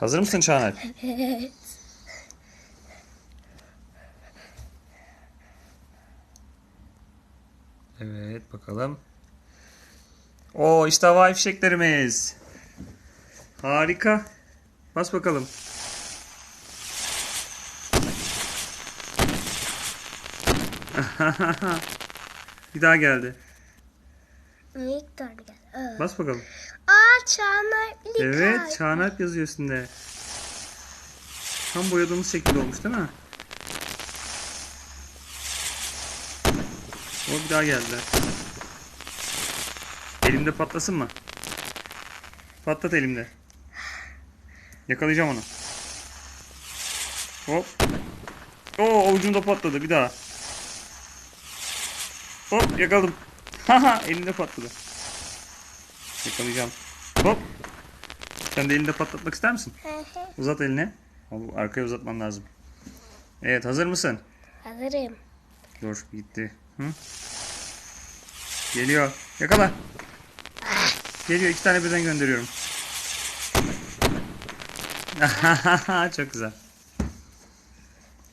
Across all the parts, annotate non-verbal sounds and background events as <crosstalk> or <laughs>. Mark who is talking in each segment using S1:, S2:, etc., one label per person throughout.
S1: Hazır mısın Çağanay?
S2: Evet.
S1: Evet bakalım. Oo işte havai fişeklerimiz. Harika. Bas bakalım. <laughs> Bir daha geldi.
S2: İlk dördü geldi. Evet.
S1: Bas bakalım.
S2: Bir
S1: Evet
S2: kalp.
S1: Çağanalp yazıyor üstünde. Tam boyadığımız şekilde olmuş değil mi? O bir daha geldiler. Elimde patlasın mı? Patlat elimde. Yakalayacağım onu. Hop. Oo avucumda patladı bir daha. Hop yakaladım. <laughs> Haha elimde patladı. Yakalayacağım. Hop. Sen de elinde patlatmak ister misin? Uzat elini. Arkaya uzatman lazım. Evet hazır mısın?
S2: Hazırım.
S1: Dur gitti. Hı? Geliyor. Yakala. Geliyor. iki tane birden gönderiyorum. <laughs> Çok güzel.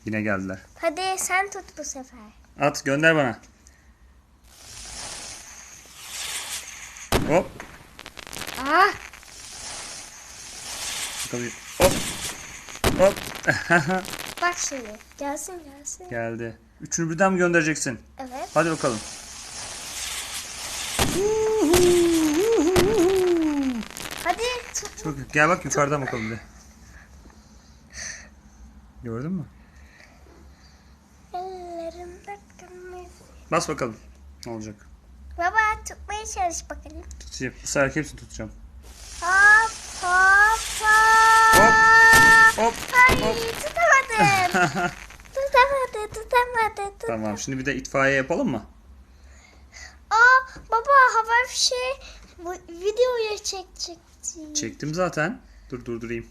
S1: Yine geldiler.
S2: Hadi sen tut bu sefer.
S1: At gönder bana. Hop.
S2: Aa,
S1: Bakalım. Hop. Hop. <laughs>
S2: bak şimdi. Gelsin gelsin.
S1: Geldi. Üçünü birden mi göndereceksin?
S2: Evet.
S1: Hadi bakalım.
S2: Hadi tut.
S1: Çok gel bak yukarıdan bakalım bir. Gördün mü?
S2: Ellerimde kırmızı.
S1: Bas bakalım. Ne olacak?
S2: Baba tutmaya çalış bakalım.
S1: Tutayım. Bu sefer hepsini tutacağım.
S2: Hop hop hop.
S1: Hop, hop,
S2: Ay
S1: hop.
S2: tutamadım. <laughs> tutamadı tutamadı. Tut.
S1: tamam şimdi bir de itfaiye yapalım mı?
S2: Aa baba hava fişeği bu videoya çekecekti.
S1: Çektim zaten. Dur durdurayım.